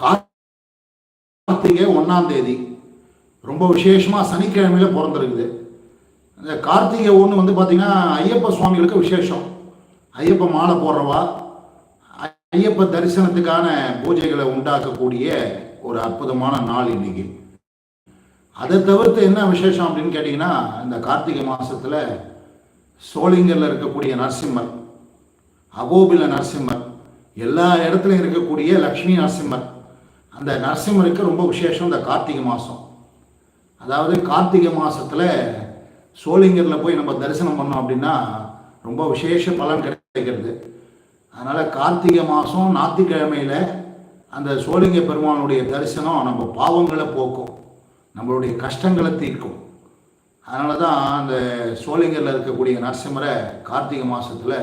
கார்த்திகை ஒன்றாம் தேதி. ரொம்ப விசேஷமாக சனிக்கிழமையில் பிறந்திருக்குது. இந்த கார்த்திகை ஒன்று வந்து பார்த்திங்கன்னா ஐயப்ப சுவாமிகளுக்கு விசேஷம். ஐயப்ப மாலை போடுறவா ஐயப்ப தரிசனத்துக்கான பூஜைகளை உண்டாக்கக்கூடிய ஒரு அற்புதமான நாள் இன்னைக்கு. அதை தவிர்த்து என்ன விசேஷம் அப்படின்னு கேட்டிங்கன்னா இந்த கார்த்திகை மாதத்தில் சோளிங்கரில் இருக்கக்கூடிய நரசிம்மர் அகோபில நரசிம்மர் எல்லா இடத்துலையும் இருக்கக்கூடிய லக்ஷ்மி நரசிம்மர் அந்த நரசிம்மருக்கு ரொம்ப விசேஷம் இந்த கார்த்திகை மாதம் அதாவது கார்த்திகை மாதத்தில் சோளிங்கரில் போய் நம்ம தரிசனம் பண்ணோம் அப்படின்னா ரொம்ப விசேஷ பலன் கிடைக்கிறது. அதனால் கார்த்திகை மாதம் ஞாயிற்றுக்கிழமையில் அந்த சோழிங்க பெருமானுடைய தரிசனம் நம்ம பாவங்களை போக்கும். நம்மளுடைய கஷ்டங்களை தீர்க்கும். அதனால தான் அந்த சோழிங்கரில் இருக்கக்கூடிய நரசிம்மரை கார்த்திகை மாதத்தில்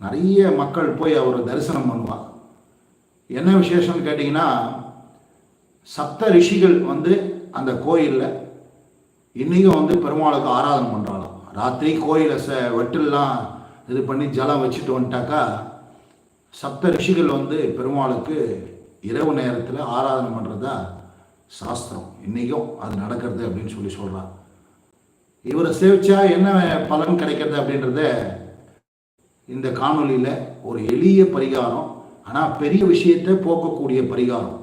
நிறைய மக்கள் போய் அவர் தரிசனம் பண்ணுவான் என்ன விசேஷம்னு கேட்டிங்கன்னா சப்த ரிஷிகள் வந்து அந்த கோயிலில் இன்றைக்கும் வந்து பெருமாளுக்கு ஆராதனை பண்ணுறாளாம் ராத்திரி கோயிலை ச வெட்டிலாம் இது பண்ணி ஜலம் வச்சுட்டு வந்துட்டாக்கா சப்த ரிஷிகள் வந்து பெருமாளுக்கு இரவு நேரத்தில் ஆராதனை பண்ணுறதா சாஸ்திரம். இன்றைக்கும் அது நடக்கிறது அப்படின்னு சொல்லி சொல்கிறார் இவரை சேவிச்சா என்ன பலன் கிடைக்கிறது அப்படின்றத இந்த காணொளியில் ஒரு எளிய பரிகாரம் ஆனால் பெரிய விஷயத்தை போக்கக்கூடிய பரிகாரம்.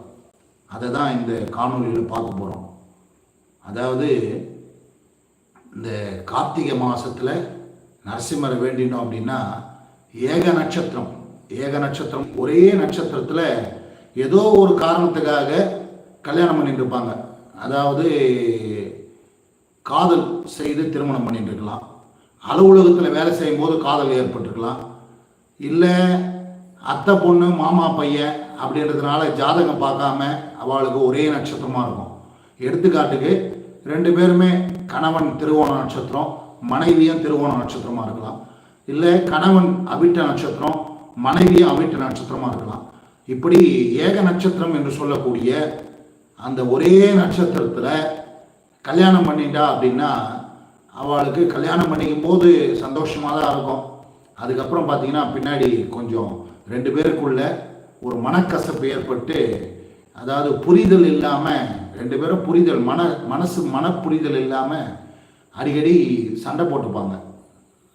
அதை தான் இந்த காணொளியில் பார்க்க போகிறோம் அதாவது இந்த கார்த்திகை மாதத்தில் நரசிம்மரை வேண்டினோம் அப்படின்னா ஏக நட்சத்திரம் ஏக நட்சத்திரம் ஒரே நட்சத்திரத்தில் ஏதோ ஒரு காரணத்துக்காக கல்யாணம் பண்ணிட்டு இருப்பாங்க. அதாவது காதல் செய்து திருமணம் பண்ணிட்டு இருக்கலாம். அலுவலகத்தில் வேலை செய்யும்போது காதல் ஏற்பட்டிருக்கலாம். இல்லை அத்தை பொண்ணு மாமா பையன் அப்படின்றதுனால ஜாதகம் பார்க்காம அவளுக்கு ஒரே நட்சத்திரமாக இருக்கும். எடுத்துக்காட்டுக்கு ரெண்டு பேருமே கணவன் திருவோண நட்சத்திரம் மனைவியும் திருவோண நட்சத்திரமாக இருக்கலாம். இல்லை கணவன் அவிட்ட நட்சத்திரம் மனைவியும் அவிட்ட நட்சத்திரமாக இருக்கலாம். இப்படி ஏக நட்சத்திரம் என்று சொல்லக்கூடிய அந்த ஒரே நட்சத்திரத்தில் கல்யாணம் பண்ணிட்டா அப்படின்னா அவளுக்கு கல்யாணம் பண்ணிக்கும் போது சந்தோஷமாக தான் இருக்கும். அதுக்கப்புறம் பார்த்தீங்கன்னா பின்னாடி கொஞ்சம் ரெண்டு பேருக்குள்ள ஒரு மனக்கசப்பு ஏற்பட்டு அதாவது புரிதல் இல்லாமல் ரெண்டு பேரும் புரிதல் மன மனசு மனப்புரிதல் இல்லாமல் அடிக்கடி சண்டை போட்டுப்பாங்க.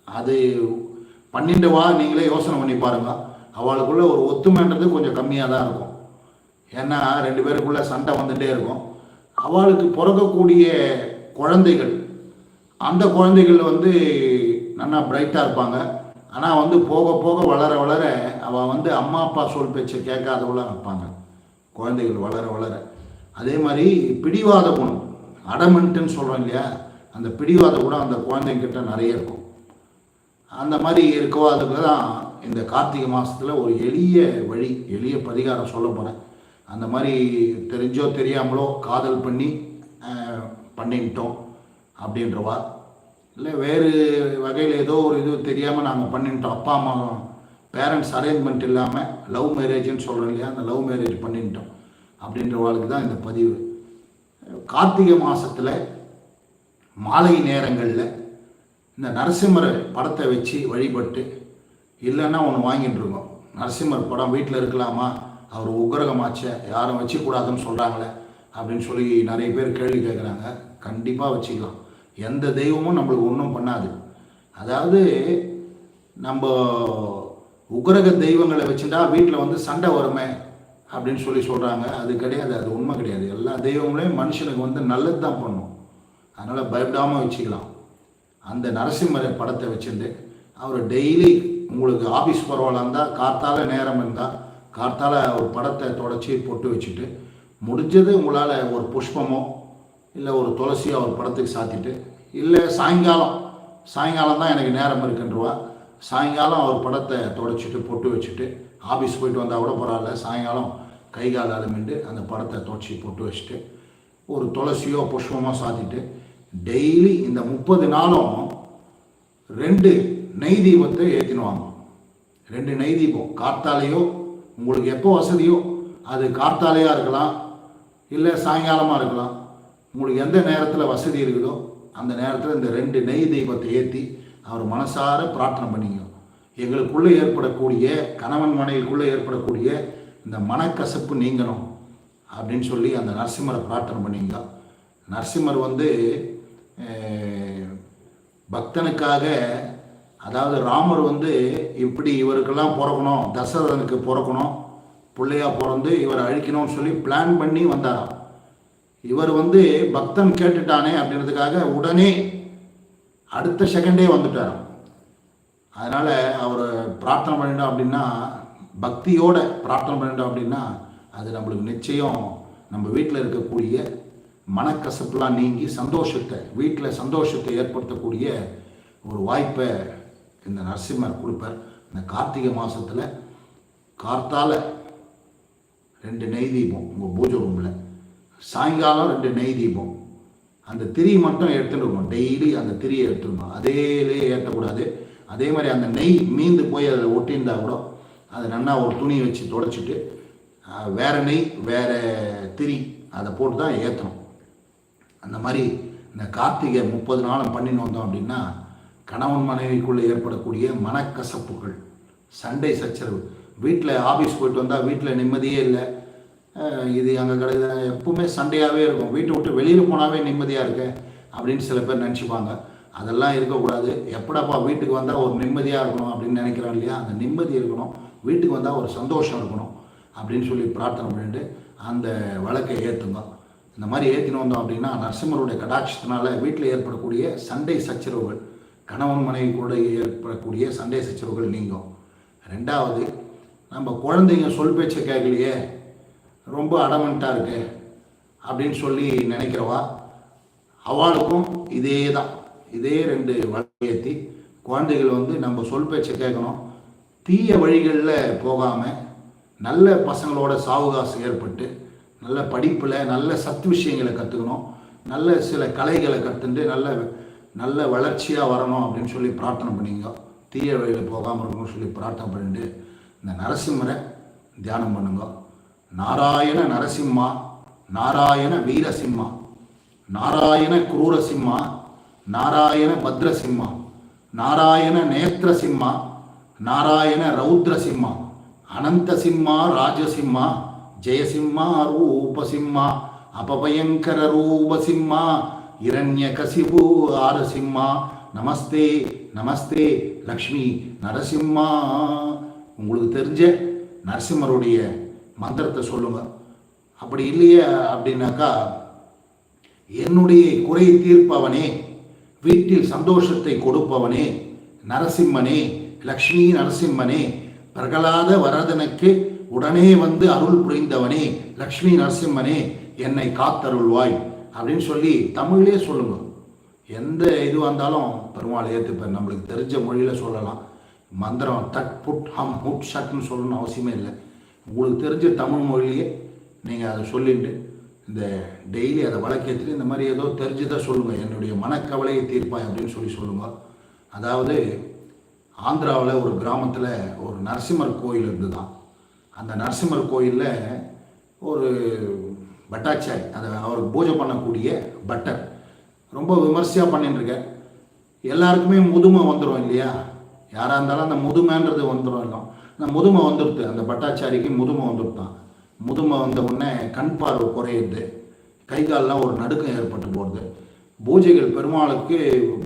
அது பன்னெண்டு வா நீங்களே யோசனை பண்ணி பாருங்க. அவளுக்குள்ள ஒரு ஒத்துமைன்றது கொஞ்சம் கம்மியாக தான் இருக்கும். ஏன்னா ரெண்டு பேருக்குள்ள சண்டை வந்துட்டே இருக்கும். அவளுக்கு பிறக்கக்கூடிய குழந்தைகள் அந்த குழந்தைகள் வந்து நல்லா பிரைட்டாக இருப்பாங்க. ஆனால் வந்து போக போக வளர வளர அவள் வந்து அம்மா அப்பா சொல் பேச்சை கேட்காதவளாக இருப்பாங்க. குழந்தைகள் வளர வளர. அதே மாதிரி பிடிவாத குணம். அடமெண்ட்டுன்னு சொல்கிறோம் இல்லையா? அந்த பிடிவாத குணம் அந்த குழந்தைங்கிட்ட நிறைய இருக்கும். அந்த மாதிரி இருக்கோ அதுக்கு தான் இந்த கார்த்திகை மாதத்தில் ஒரு எளிய வழி எளிய பரிகாரம் சொல்ல போகிறேன் அந்த மாதிரி தெரிஞ்சோ தெரியாமலோ காதல் பண்ணி பண்ணிட்டோம் பண்ணிக்கிட்டோம் அப்படின்றவா இல்லை வேறு வகையில் ஏதோ ஒரு இது தெரியாமல் நாங்கள் பண்ணிட்டோம். அப்பா அம்மா பேரண்ட்ஸ் அரேஞ்ச்மெண்ட் இல்லாமல் லவ் மேரேஜ்னு சொல்கிறோம் இல்லையா? அந்த லவ் மேரேஜ் பண்ணிட்டோம் அப்படின்றவாளுக்கு தான் இந்த பதிவு. கார்த்திகை மாதத்தில் மாலை நேரங்களில் இந்த நரசிம்மர் படத்தை வச்சு வழிபட்டு இல்லைன்னா ஒன்று வாங்கிட்டு இருக்கோம். நரசிம்மர் படம் வீட்டில் இருக்கலாமா? அவர் உக்ரகமாச்ச யாரும் வச்சுக்கூடாதுன்னு சொல்கிறாங்களே அப்படின்னு சொல்லி நிறைய பேர் கேள்வி கேட்குறாங்க கண்டிப்பாக வச்சுக்கலாம். எந்த தெய்வமும் நம்மளுக்கு ஒன்றும் பண்ணாது. அதாவது நம்ம உக்ரக தெய்வங்களை வச்சுட்டா வீட்டில் வந்து சண்டை வருமே அப்படின்னு சொல்லி சொல்கிறாங்க அது கிடையாது அது உண்மை கிடையாது. எல்லா தெய்வங்களையும் மனுஷனுக்கு வந்து நல்லது தான் பண்ணும். அதனால் பயப்படாமல் வச்சுக்கலாம். அந்த நரசிம்மரை படத்தை வச்சுட்டு அவர் டெய்லி உங்களுக்கு ஆஃபீஸ் பரவாயில்ல இருந்தால் கார்த்தால நேரம் இருந்தால் கார்த்தால ஒரு படத்தை தொடச்சி பொட்டு வச்சுட்டு முடிஞ்சது உங்களால் ஒரு புஷ்பமோ இல்லை ஒரு துளசியோ அவர் படத்துக்கு சாத்திட்டு இல்லை சாயங்காலம் சாயங்காலம் தான் எனக்கு நேரம் இருக்குன்றவா. சாயங்காலம் அவர் படத்தை தொடச்சிட்டு பொட்டு வச்சுட்டு ஆஃபீஸ் போயிட்டு வந்தால் கூட பரவாயில்ல. சாயங்காலம் கை கால் அலுமிண்டு அந்த படத்தை தொடச்சி பொட்டு வச்சுட்டு ஒரு துளசியோ புஷ்பமோ சாத்திட்டு டெய்லி இந்த முப்பது நாளும் ரெண்டு நெய் தீபத்தை ஏற்றினுவாங்க ரெண்டு நெய் தீபம். கார்த்தாலேயோ உங்களுக்கு எப்போ வசதியோ அது கார்த்தாலையாக இருக்கலாம் இல்லை சாயங்காலமாக இருக்கலாம். உங்களுக்கு எந்த நேரத்தில் வசதி இருக்குதோ அந்த நேரத்தில் இந்த ரெண்டு நெய் தெய்வத்தை ஏற்றி அவர் மனசார பிரார்த்தனை பண்ணிங்க எங்களுக்குள்ளே ஏற்படக்கூடிய கணவன் மனைவிக்குள்ளே ஏற்படக்கூடிய இந்த மனக்கசப்பு நீங்கணும் அப்படின்னு சொல்லி அந்த நரசிம்மரை பிரார்த்தனை பண்ணிங்க நரசிம்மர் வந்து பக்தனுக்காக அதாவது ராமர் வந்து இப்படி இவருக்கெல்லாம் பிறக்கணும் தசரதனுக்கு பிறக்கணும் பிள்ளையாக பிறந்து இவரை அழிக்கணும்னு சொல்லி பிளான் பண்ணி வந்தாராம். இவர் வந்து பக்தன் கேட்டுட்டானே அப்படின்றதுக்காக உடனே அடுத்த செகண்டே வந்துட்டாராம் அதனால் அவர் பிரார்த்தனை பண்ணிட்டோம் அப்படின்னா பக்தியோட பிரார்த்தனை பண்ணிட்டோம் அப்படின்னா அது நம்மளுக்கு நிச்சயம் நம்ம வீட்டில் இருக்கக்கூடிய மனக்கசப்புலாம் நீங்கி சந்தோஷத்தை வீட்டில் சந்தோஷத்தை ஏற்படுத்தக்கூடிய ஒரு வாய்ப்பை இந்த நரசிம்மர் கொடுப்பார். இந்த கார்த்திகை மாதத்தில் கார்த்தால ரெண்டு நெய் தீபம் உங்கள் பூஜை ரூமில் சாயங்காலம் ரெண்டு நெய் தீபம். அந்த திரி மட்டும் எடுத்துட்டு இருக்கணும். டெய்லி அந்த திரியை எடுத்துடணும். அதேலே ஏற்றக்கூடாது அதே மாதிரி அந்த நெய் மீந்து போய் அதில் ஒட்டியிருந்தா கூட அதை நல்லா ஒரு துணி வச்சு தொடச்சிட்டு வேற நெய் வேற திரி அதை போட்டு தான் ஏற்றணும் அந்த மாதிரி இந்த கார்த்திகை முப்பது நாளும் பண்ணின்னு வந்தோம் அப்படின்னா கணவன் மனைவிக்குள்ளே ஏற்படக்கூடிய மனக்கசப்புகள் சண்டை சச்சரவு. வீட்டில் ஆஃபீஸ் போயிட்டு வந்தால் வீட்டில் நிம்மதியே இல்லை. இது அங்கே கிடையாது எப்பவுமே சண்டையாகவே இருக்கும். வீட்டை விட்டு வெளியில் போனாவே நிம்மதியாக இருக்கு அப்படின்னு சில பேர் நினச்சிப்பாங்க. அதெல்லாம் இருக்கக்கூடாது. எப்படாப்பா வீட்டுக்கு வந்தால் ஒரு நிம்மதியாக இருக்கணும் அப்படின்னு நினைக்கிறோம் இல்லையா? அந்த நிம்மதி இருக்கணும். வீட்டுக்கு வந்தால் ஒரு சந்தோஷம் இருக்கணும் அப்படின்னு சொல்லி பிரார்த்தனை பண்ணிட்டு அந்த வழக்கை ஏற்றுங்க இந்த மாதிரி ஏற்றினு வந்தோம் அப்படின்னா நரசிம்மருடைய கடாட்சத்தினால வீட்டில் ஏற்படக்கூடிய சண்டை சச்சரவுகள் கணவன் மனைவி கூட ஏற்படக்கூடிய சண்டை சச்சரவுகள் நீங்கும். ரெண்டாவது நம்ம குழந்தைங்க சொல் பேச்சை கேட்கலையே. ரொம்ப அடமெண்ட்டாக இருக்கு அப்படின்னு சொல்லி நினைக்கிறவா? அவளுக்கும் இதே தான் இதே ரெண்டு வழியேற்றி குழந்தைகள் வந்து நம்ம சொல் பேச்சை கேட்கணும். தீய வழிகளில் போகாமல் நல்ல பசங்களோட சாவகாசம் ஏற்பட்டு நல்ல படிப்பில் நல்ல சத்து விஷயங்களை கற்றுக்கணும் நல்ல சில கலைகளை கற்றுண்டு நல்ல நல்ல வளர்ச்சியாக வரணும் அப்படின்னு சொல்லி பிரார்த்தனை பண்ணிங்க தீய வழியில் போகாமல் இருக்கணும்னு சொல்லி பிரார்த்தனை பண்ணிட்டு இந்த நரசிம்மரை தியானம் பண்ணுங்க. நாராயண நரசிம்மா நாராயண வீரசிம்மா நாராயண குரூரசிம்மா நாராயண பத்ரசிம்மா நாராயண நேத்ரசிம்மா நாராயண ரௌத்ரசிம்மா அனந்தசிம்மா ராஜசிம்மா ஜெயசிம்மா ரூபசிம்மா அபபயங்கர ரூபசிம்மா இரண்ய கசிபு ஆரசிம்மா நமஸ்தே நமஸ்தே லக்ஷ்மி நரசிம்மா. உங்களுக்கு தெரிஞ்ச நரசிம்மருடைய மந்திரத்தை சொல்லுங்க. அப்படி இல்லையே அப்படின்னாக்கா என்னுடைய குறை தீர்ப்பவனே வீட்டில் சந்தோஷத்தை கொடுப்பவனே நரசிம்மனே லக்ஷ்மி நரசிம்மனே பிரகலாத வரதனுக்கு உடனே வந்து அருள் புரிந்தவனே லக்ஷ்மி நரசிம்மனே என்னை காத்தருள்வாய் அப்படின்னு சொல்லி தமிழ்லேயே சொல்லுங்க. எந்த இதுவாக இருந்தாலும் பெருமாள் ஏற்றுப்பார் நம்மளுக்கு தெரிஞ்ச மொழியில் சொல்லலாம். மந்திரம் தட் புட் ஹம் ஹுட் ஷட்னு சொல்லணும்னு அவசியமே இல்லை. உங்களுக்கு தெரிஞ்ச தமிழ் மொழியிலேயே நீங்கள் அதை சொல்லிட்டு இந்த டெய்லி அதை வழக்கத்தில் இந்த மாதிரி ஏதோ தெரிஞ்சதை சொல்லுங்கள் என்னுடைய மனக்கவலையை தீர்ப்பாய் அப்படின்னு சொல்லி சொல்லுங்கள் அதாவது ஆந்திராவில் ஒரு கிராமத்தில் ஒரு நரசிம்மர் கோயில் இருந்துதான். அந்த நரசிம்மர் கோயிலில் ஒரு பட்டாச்சாரி அதை அவருக்கு பூஜை பண்ணக்கூடிய பட்டர் ரொம்ப விமர்சையாக பண்ணிட்டு எல்லாருக்குமே முதுமை வந்துடும் இல்லையா? யாராக இருந்தாலும் அந்த முதுமைன்றது வந்துடும் இல்லை முதுமை வந்துடுது. அந்த பட்டாச்சாரிக்கு முதுமை வந்துடுதான். முதுமை வந்த உடனே கண் பார்வை குறையுது. கை கால்லாம் ஒரு நடுக்கம் ஏற்பட்டு போகிறது பூஜைகள் பெருமாளுக்கு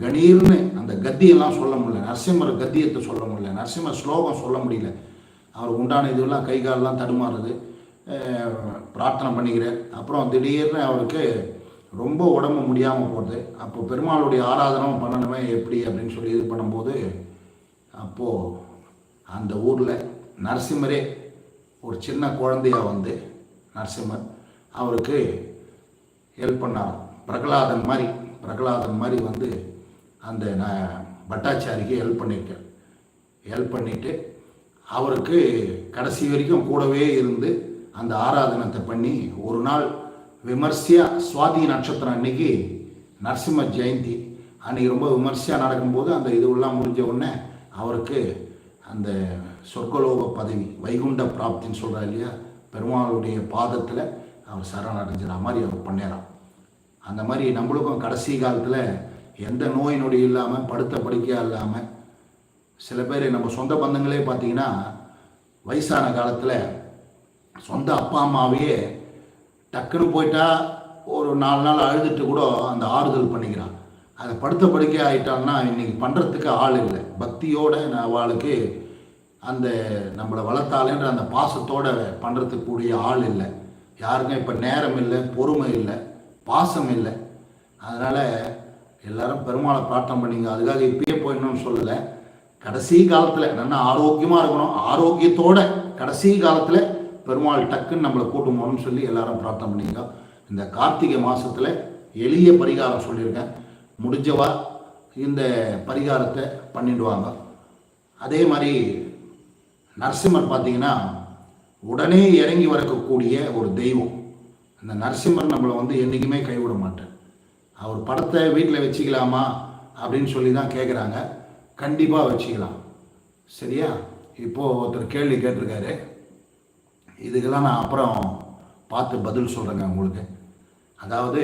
கணீர்னு அந்த கத்தியெல்லாம் சொல்ல முடியல. நரசிம்மர் கத்தியத்தை சொல்ல முடியல. நரசிம்மர் ஸ்லோகம் சொல்ல முடியல. அவர் உண்டான இதுவெல்லாம் கை கால்லாம் தடுமாறுது. பிரார்த்தனை பண்ணிக்கிறார் அப்புறம் திடீர்னு அவருக்கு ரொம்ப உடம்பு முடியாமல் போகிறது அப்போ பெருமாளுடைய ஆராதனம் பண்ணணுமே எப்படி அப்படின்னு சொல்லி இது பண்ணும்போது அப்போது அந்த ஊரில் நரசிம்மரே ஒரு சின்ன குழந்தையாக வந்து நரசிம்மர் அவருக்கு ஹெல்ப் பண்ணார் பிரகலாதன் மாதிரி பிரகலாதன் மாதிரி வந்து அந்த நான் பட்டாச்சாரிக்கு ஹெல்ப் பண்ணியிருக்கேன் ஹெல்ப் பண்ணிவிட்டு அவருக்கு கடைசி வரைக்கும் கூடவே இருந்து அந்த ஆராதனத்தை பண்ணி ஒரு நாள் விமர்சையாக சுவாதி நட்சத்திரம் அன்னைக்கு நரசிம்ம ஜெயந்தி அன்னைக்கு ரொம்ப விமர்சையாக நடக்கும்போது அந்த இதுவெல்லாம் முடிஞ்ச உடனே அவருக்கு அந்த சொர்க்கலோக பதவி வைகுண்ட பிராப்தின்னு சொல்கிறா இல்லையா? பெருமாளுடைய பாதத்தில் அவர் சரணடைஞ்சிற மாதிரி அவர் பண்ணிடுறான் அந்த மாதிரி நம்மளுக்கும் கடைசி காலத்தில் எந்த நோய் நொடி இல்லாமல் படுத்த படுக்கையாக இல்லாமல் சில பேர் நம்ம சொந்த பந்தங்களே பார்த்தீங்கன்னா வயசான காலத்தில் சொந்த அப்பா அம்மாவையே டக்குன்னு போயிட்டா ஒரு நாலு நாள் அழுதுட்டு கூட அந்த ஆறுதல் பண்ணிக்கிறான். அதை படுத்த படுக்கை ஆகிட்டான்னா இன்னைக்கு பண்ணுறதுக்கு ஆள் இல்லை. பக்தியோட நான் அவளுக்கு அந்த நம்மளை வளர்த்தாலேன்ற அந்த பாசத்தோட பண்ணுறதுக்கு கூடிய ஆள் இல்லை. யாருக்கும் இப்போ நேரம் இல்லை பொறுமை இல்லை பாசம் இல்லை. அதனால் எல்லாரும் பெருமாளை பிரார்த்தனை பண்ணிங்க. அதுக்காக இப்பயே போயிடணும்னு சொல்லலை. கடைசி காலத்தில் நல்லா ஆரோக்கியமாக இருக்கணும். ஆரோக்கியத்தோட கடைசி காலத்தில் பெருமாள் டக்குன்னு நம்மளை கூட்டும் போகணும்னு சொல்லி எல்லாரும் பிரார்த்தனை பண்ணிங்க. இந்த கார்த்திகை மாதத்தில் எளிய பரிகாரம் சொல்லியிருக்கேன். முடிஞ்சவா இந்த பரிகாரத்தை பண்ணிடுவாங்க. அதே மாதிரி நரசிம்மர் பார்த்தீங்கன்னா உடனே இறங்கி வரக்கூடிய ஒரு தெய்வம். அந்த நரசிம்மர் நம்மளை வந்து என்றைக்குமே கைவிட மாட்டார். அவர் படத்தை வீட்டில் வச்சுக்கலாமா அப்படின்னு சொல்லி தான் கேட்குறாங்க கண்டிப்பாக வச்சுக்கலாம். சரியா? இப்போது ஒருத்தர் கேள்வி கேட்டிருக்காரு. இதுக்கெல்லாம் நான் அப்புறம் பார்த்து பதில் சொல்கிறேங்க உங்களுக்கு. அதாவது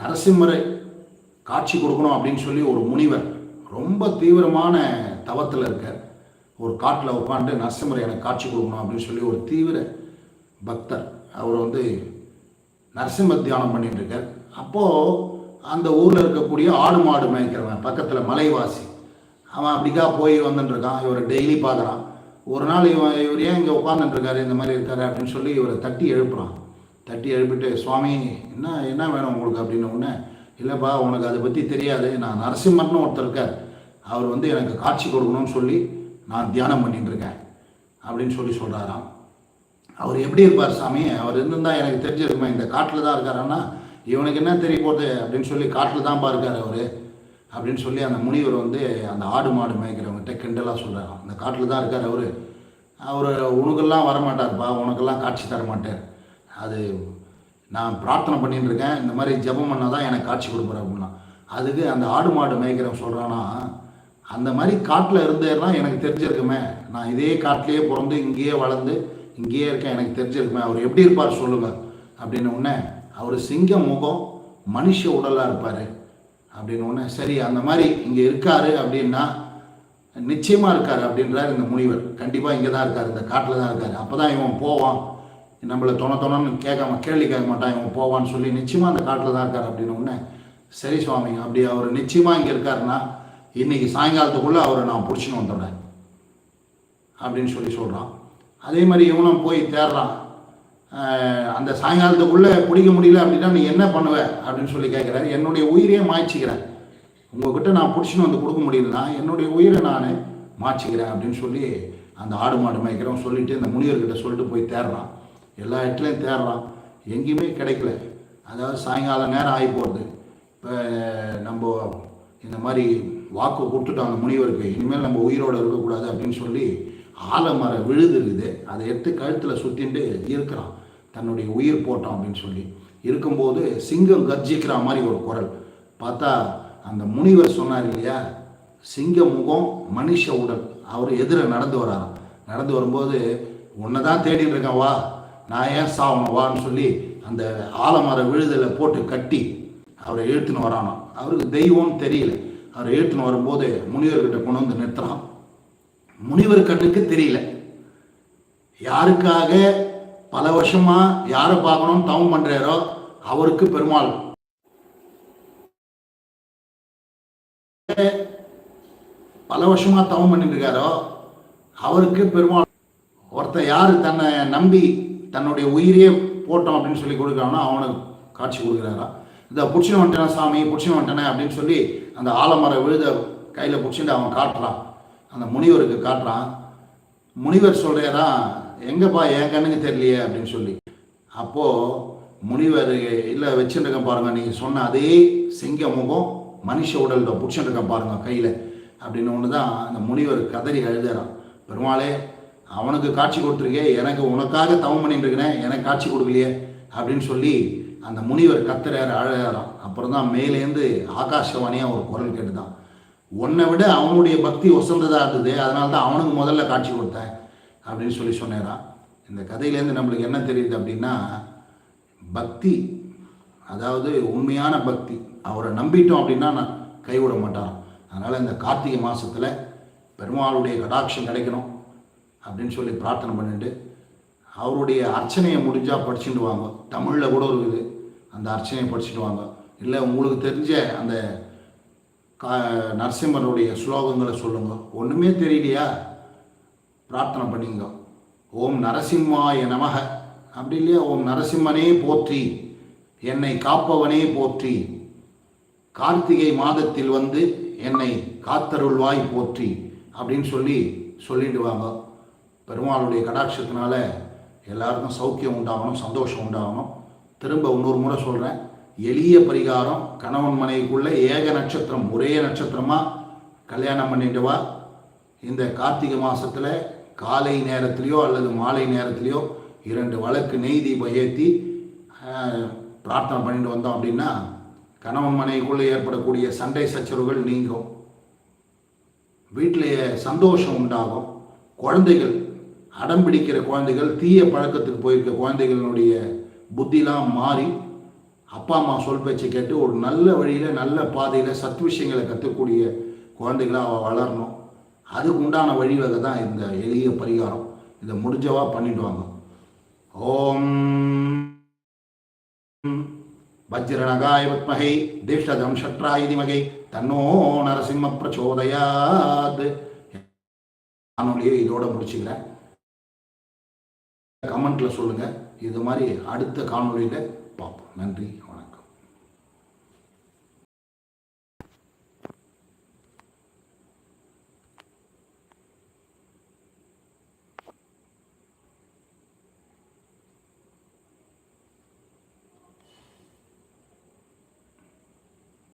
நரசிம்மரை காட்சி கொடுக்கணும் அப்படின்னு சொல்லி ஒரு முனிவர் ரொம்ப தீவிரமான தவத்தில் இருக்கார். ஒரு காட்டில் உட்காந்து நரசிம்மரை எனக்கு காட்சி கொடுக்கணும் அப்படின்னு சொல்லி ஒரு தீவிர பக்தர். அவர் வந்து நரசிம்ம தியானம் பண்ணிட்டு இருக்கார். அப்போது அந்த ஊரில் இருக்கக்கூடிய ஆடு மாடு மேய்க்கிறவன் பக்கத்தில் மலைவாசி அவன் அப்படிக்கா போய் வந்துட்டுருக்கான் இவரை டெய்லி பார்க்குறான். ஒரு நாள் இவன் இவர் ஏன் இங்கே உட்காந்துட்டுருக்காரு இந்த மாதிரி இருக்காரு அப்படின்னு சொல்லி இவரை தட்டி எழுப்புறான். தட்டி எழுப்பிட்டு சுவாமி என்ன என்ன வேணும் உங்களுக்கு? அப்படின்னு உடனே இல்லைப்பா உனக்கு அதை பற்றி தெரியாது. நான் நரசிம்மர்னு ஒருத்தர் இருக்கார். அவர் வந்து எனக்கு காட்சி கொடுக்கணும்னு சொல்லி நான் தியானம் பண்ணிட்டு இருக்கேன். அப்படின்னு சொல்லி சொல்கிறாராம் அவர் எப்படி இருப்பார் சாமி? அவர் இருந்திருந்தால் எனக்கு தெரிஞ்சிருக்குமா இந்த காட்டில் தான் இருக்காருன்னா இவனுக்கு என்ன தெரிய போகுது? அப்படின்னு சொல்லி காட்டில் தான்ப்பா இருக்கார் அவர். அப்படின்னு சொல்லி அந்த முனிவர் வந்து அந்த ஆடு மாடு மேய்க்கிறவங்ககிட்ட கிண்டலாக சொல்கிறாராம் அந்த காட்டில் தான் இருக்கார் அவர். அவர் உனக்கெல்லாம் வரமாட்டார்ப்பா. உனக்கெல்லாம் காட்சி தர மாட்டார் அது நான் பிரார்த்தனை பண்ணிட்டு இருக்கேன் இந்த மாதிரி ஜெபம் பண்ணால் தான் எனக்கு காட்சி கொடுப்பார் அப்படின்னா. அதுக்கு அந்த ஆடு மாடு மேய்க்கிறவன் சொல்கிறான்னா அந்த மாதிரி காட்டில் இருந்தேன்னா எனக்கு தெரிஞ்சிருக்குமே. நான் இதே காட்டிலேயே பிறந்து இங்கேயே வளர்ந்து இங்கேயே இருக்கேன் எனக்கு தெரிஞ்சிருக்குமே. அவர் எப்படி இருப்பார் சொல்லுங்கள் அப்படின்னு உடனே அவர் சிங்க முகம் மனுஷ உடலாக இருப்பார். அப்படின்னு உடனே சரி அந்த மாதிரி இங்கே இருக்காரு அப்படின்னா நிச்சயமாக இருக்கார் அப்படின்றார் இந்த முனிவர். கண்டிப்பாக இங்கே தான் இருக்கார் இந்த காட்டில் தான் இருக்கார். அப்போ தான் இவன் போவான். நம்மளை தொண தொணன்னு கேட்காம கேள்வி கேட்க மாட்டான் இவன் போவான்னு சொல்லி நிச்சயமாக அந்த காட்டில் தான் இருக்கார் அப்படின்னு உடனே சரி சுவாமி அப்படி அவர் நிச்சயமாக இங்கே இருக்காருன்னா இன்றைக்கி சாயங்காலத்துக்குள்ளே அவரை நான் பிடிச்சின்னு வந்துடுறேன் அப்படின்னு சொல்லி சொல்கிறான் அதே மாதிரி இவனும் போய் தேடுறான். அந்த சாயங்காலத்துக்குள்ளே பிடிக்க முடியல அப்படின்னா நீ என்ன பண்ணுவ அப்படின்னு சொல்லி கேட்குறாரு. என்னுடைய உயிரையே மாய்ச்சிக்கிறேன். உங்ககிட்ட நான் பிடிச்சின்னு வந்து கொடுக்க முடியலன்னா என்னுடைய உயிரை நான் மாய்ச்சிக்கிறேன் அப்படின்னு சொல்லி அந்த ஆடு மாடு மேய்க்கிறவன் சொல்லிட்டு இந்த முனிவர்கிட்ட சொல்லிட்டு போய் தேடுறான். எல்லா இடத்துலையும் தேடுறான். எங்கேயுமே கிடைக்கல. அதாவது சாயங்காலம் நேரம் ஆகி போகிறது இப்போ நம்ம இந்த மாதிரி வாக்கு கொடுத்துட்டோம் அந்த முனிவருக்கு. இனிமேல் நம்ம உயிரோடு இருக்கக்கூடாது அப்படின்னு சொல்லி ஆலமரம் விழுதுருக்குது அதை எடுத்து கழுத்தில் சுற்றிட்டு இருக்கிறான். தன்னுடைய உயிர் போட்டோம் அப்படின்னு சொல்லி. இருக்கும்போது சிங்கம் கர்ஜிக்கிற மாதிரி ஒரு குரல். பார்த்தா அந்த முனிவர் சொன்னார் இல்லையா? சிங்க முகம் மனுஷ உடல். அவர் எதிர நடந்து வராராம். நடந்து வரும்போது உன்னை தான் தேடிட்டு இருக்கேன் வா. நான் ஏன் சாவணும் வான்னு சொல்லி அந்த ஆலமர விழுதலை போட்டு கட்டி அவரை எழுத்துன்னு வரானோ. அவருக்கு தெய்வம்னு தெரியல. அவரை இழுத்துன்னு வரும்போது முனிவர்கிட்ட கொண்டு வந்து நிறுத்துறான். முனிவர் கண்ணுக்கு தெரியல. யாருக்காக பல வருஷமா யாரை பார்க்கணும்னு தவம் பண்றாரோ அவருக்கு பெருமாள். பல வருஷமா தவம் பண்ணிட்டு இருக்காரோ அவருக்கு பெருமாள். ஒருத்தன் யார் தன்னை நம்பி தன்னுடைய உயிரையே போட்டோம் அப்படின்னு சொல்லி கொடுக்குறாங்கன்னா அவனுக்கு காட்சி கொடுக்குறாரா? இந்த புடிச்சின வந்துட்டேனா சாமி புடிச்சின வந்துட்டேனே அப்படின்னு சொல்லி அந்த ஆலமர விழுத கையில் பிடிச்சிட்டு அவன் காட்டுறான். அந்த முனிவருக்கு காட்டுறான். முனிவர் சொல்கிறேரா எங்கப்பா என் கண்ணுக்கு தெரியலையே அப்படின்னு சொல்லி. அப்போது முனிவர் இல்லை வச்சுருக்கேன் பாருங்கள் நீங்கள் சொன்ன அதே செங்க முகம் மனுஷ உடலில் பிடிச்சிருக்கேன் பாருங்கள் கையில். அப்படின்னு ஒன்று தான் அந்த முனிவர் கதறி எழுதுறான் பெருமாளே அவனுக்கு காட்சி கொடுத்துருக்கே எனக்கு உனக்காக தவம் பண்ணிட்டு இருக்கிறேன் எனக்கு காட்சி கொடுக்கலையே அப்படின்னு சொல்லி அந்த முனிவர் கத்துறாரு அழகாராம் அப்புறம் தான் மேலேருந்து ஆகாஷவாணியாக ஒரு குரல் கேட்டுதான். உன்னை விட அவனுடைய பக்தி ஒசந்ததாக இருந்தது அதனால தான் அவனுக்கு முதல்ல காட்சி கொடுத்தேன் அப்படின்னு சொல்லி சொன்னேரான் இந்த கதையிலேருந்து நம்மளுக்கு என்ன தெரியுது அப்படின்னா பக்தி அதாவது உண்மையான பக்தி அவரை நம்பிட்டோம் அப்படின்னா நான் கைவிட மாட்டாரான் அதனால் இந்த கார்த்திகை மாதத்தில் பெருமாளுடைய கடாட்சம் கிடைக்கணும். அப்படின்னு சொல்லி பிரார்த்தனை பண்ணிட்டு அவருடைய அர்ச்சனையை முடிஞ்சால் படிச்சுட்டு வாங்க. தமிழில் கூட இருக்குது அந்த அர்ச்சனையை படிச்சுட்டு வாங்க. இல்லை உங்களுக்கு தெரிஞ்ச அந்த கா நரசிம்மருடைய ஸ்லோகங்களை சொல்லுங்க. ஒன்றுமே தெரியலையா? பிரார்த்தனை பண்ணிங்க ஓம் நரசிம்மாய நமக. அப்படி இல்லையா? ஓம் நரசிம்மனே போற்றி என்னை காப்பவனே போற்றி கார்த்திகை மாதத்தில் வந்து என்னை காத்தருள்வாய் போற்றி அப்படின்னு சொல்லி சொல்லிட்டு வாங்க. பெருமாளுடைய கடாட்சத்தினால எல்லாருக்கும் சௌக்கியம் உண்டாகணும் சந்தோஷம் உண்டாகணும். திரும்ப இன்னொரு முறை சொல்கிறேன் எளிய பரிகாரம் கணவன் மனைவிக்குள்ள ஏக நட்சத்திரம் ஒரே நட்சத்திரமாக கல்யாணம் பண்ணிட்டுவா இந்த கார்த்திகை மாதத்தில் காலை நேரத்திலையோ அல்லது மாலை நேரத்திலையோ இரண்டு வழக்கு நெய் தீபம் ஏற்றி பிரார்த்தனை பண்ணிட்டு வந்தோம் அப்படின்னா கணவன் மனைவிக்குள்ளே ஏற்படக்கூடிய சண்டை சச்சரவுகள் நீங்கும். வீட்டிலேயே சந்தோஷம் உண்டாகும். குழந்தைகள் அடம் பிடிக்கிற குழந்தைகள் தீய பழக்கத்துக்கு போயிருக்க குழந்தைகளுடைய புத்திலாம் மாறி அப்பா அம்மா சொல் பேச்சை கேட்டு ஒரு நல்ல வழியில் நல்ல பாதையில் சத் விஷயங்களை கற்றுக்கூடிய குழந்தைகளாக அவள் வளரணும். அதுக்கு உண்டான வழிவகை தான் இந்த எளிய பரிகாரம். இதை முடிஞ்சவா பண்ணிடுவாங்க ஓம் வஜ்ரநகாய வித்மகை தீஷ்டதம் ஷட்ராய திமகை தன்னோ நரசிம்ம பிரச்சோதயாது. காணொலியை இதோட முடிச்சுக்கிறேன். கமெண்ட்ல சொல்லுங்க. இது மாதிரி அடுத்த காணொலியில் பார்ப்போம். நன்றி